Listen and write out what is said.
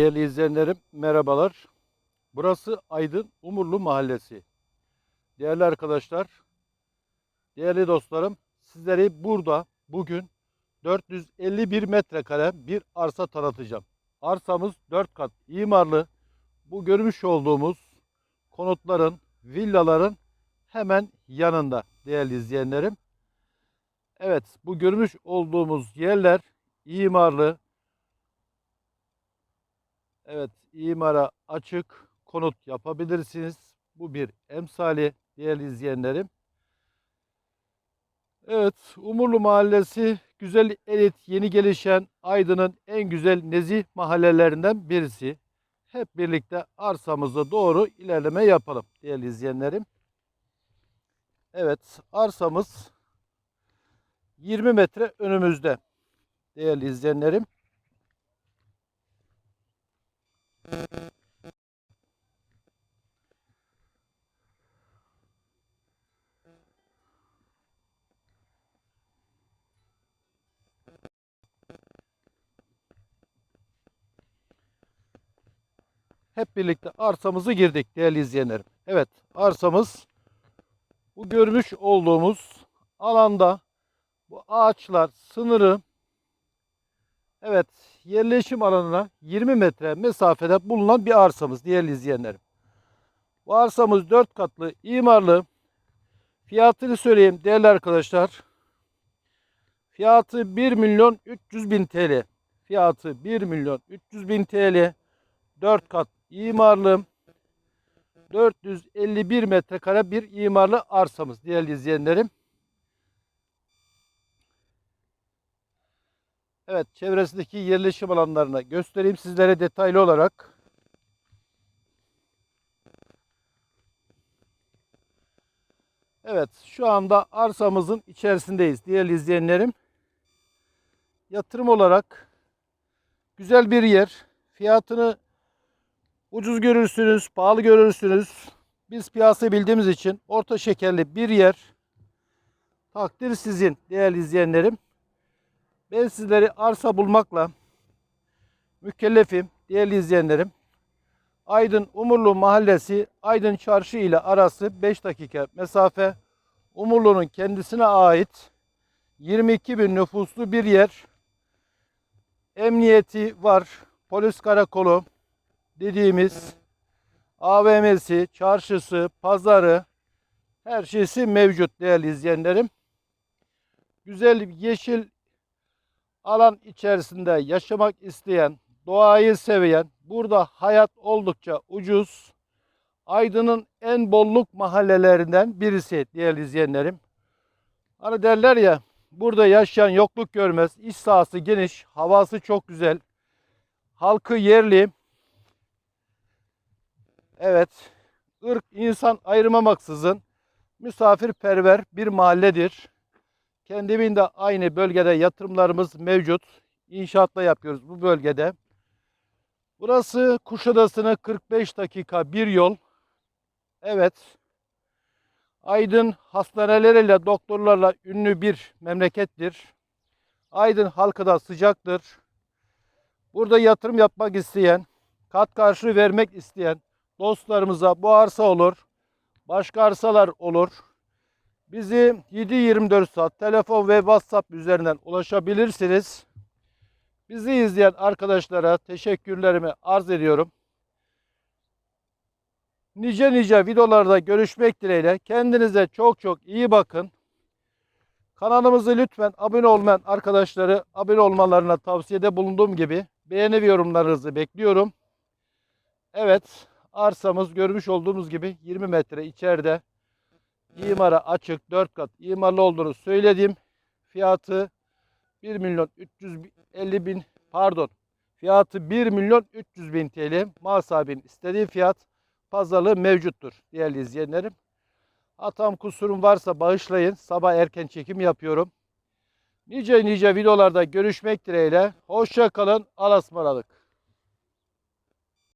Değerli izleyenlerim merhabalar. Burası Aydın Umurlu Mahallesi. Değerli arkadaşlar, değerli dostlarım, sizleri burada bugün 451 metrekare bir arsa tanıtacağım. Arsamız 4 kat imarlı. Bu görmüş olduğumuz konutların, villaların hemen yanında değerli izleyenlerim. Evet, bu görmüş olduğumuz yerler imarlı, Evet, imara açık konut yapabilirsiniz. Bu bir emsali değerli izleyenlerim. Evet, Umurlu Mahallesi güzel elit, yeni gelişen Aydın'ın en güzel nezih mahallelerinden birisi. Hep birlikte arsamıza doğru ilerleme yapalım değerli izleyenlerim. Evet, arsamız 20 metre önümüzde değerli izleyenlerim. Hep birlikte arsamızı girdik değerli izleyenlerim. Evet arsamız bu görmüş olduğumuz alanda bu ağaçlar sınırı evet yerleşim alanına 20 metre mesafede bulunan bir arsamız değerli izleyenlerim. Bu arsamız 4 katlı imarlı. Fiyatını söyleyeyim değerli arkadaşlar. Fiyatı 1 milyon 300 bin TL. Fiyatı 1 milyon 300 bin TL. 4 kat imarlı. 451 metrekare bir imarlı arsamız değerli izleyenlerim. Evet çevresindeki yerleşim alanlarını göstereyim sizlere detaylı olarak. Evet şu anda arsamızın içerisindeyiz değerli izleyenlerim. Yatırım olarak güzel bir yer. Fiyatını ucuz görürsünüz, pahalı görürsünüz. Biz piyasayı bildiğimiz için orta şekerli bir yer. Takdir sizin değerli izleyenlerim. Ben sizleri arsa bulmakla mükellefim değerli izleyenlerim. Aydın Umurlu Mahallesi Aydın Çarşı ile arası 5 dakika mesafe. Umurlu'nun kendisine ait 22 bin nüfuslu bir yer. Emniyeti var. Polis karakolu dediğimiz AVM'si, çarşısı, pazarı her şeysi mevcut değerli izleyenlerim. Güzel yeşil alan içerisinde yaşamak isteyen, doğayı seveyen, burada hayat oldukça ucuz. Aydın'ın en bolluk mahallelerinden birisi değerli izleyenlerim. Hani derler ya, burada yaşayan yokluk görmez. İş sahası geniş, havası çok güzel. Halkı yerli. Evet, ırk insan ayırmamaksızın misafirperver bir mahalledir. Kendimin de aynı bölgede yatırımlarımız mevcut. İnşaatla yapıyoruz bu bölgede. Burası Kuşadası'na 45 dakika bir yol. Evet. Aydın hastaneleriyle, doktorlarla ünlü bir memlekettir. Aydın halkı da sıcaktır. Burada yatırım yapmak isteyen, kat karşılığı vermek isteyen dostlarımıza bu arsa olur. Başka arsalar olur. Bizi 7-24 saat telefon ve WhatsApp üzerinden ulaşabilirsiniz. Bizi izleyen arkadaşlara teşekkürlerimi arz ediyorum. Nice nice videolarda görüşmek dileğiyle. Kendinize çok çok iyi bakın. Kanalımızı lütfen abone olmayan arkadaşları abone olmalarına tavsiyede bulunduğum gibi beğeni ve yorumlarınızı bekliyorum. Evet arsamız görmüş olduğumuz gibi 20 metre içeride imara açık 4 kat imarlı olduğunu söyledim. Fiyatı 1 milyon 350 bin pardon fiyatı 1 milyon 300 bin TL. Mal sahibinin istediği fiyat pazarlığı mevcuttur değerli izleyenlerim. Hatam kusurum varsa bağışlayın. Sabah erken çekim yapıyorum. Nice nice videolarda görüşmek dileğiyle. Hoşça kalın. Alasmaralık.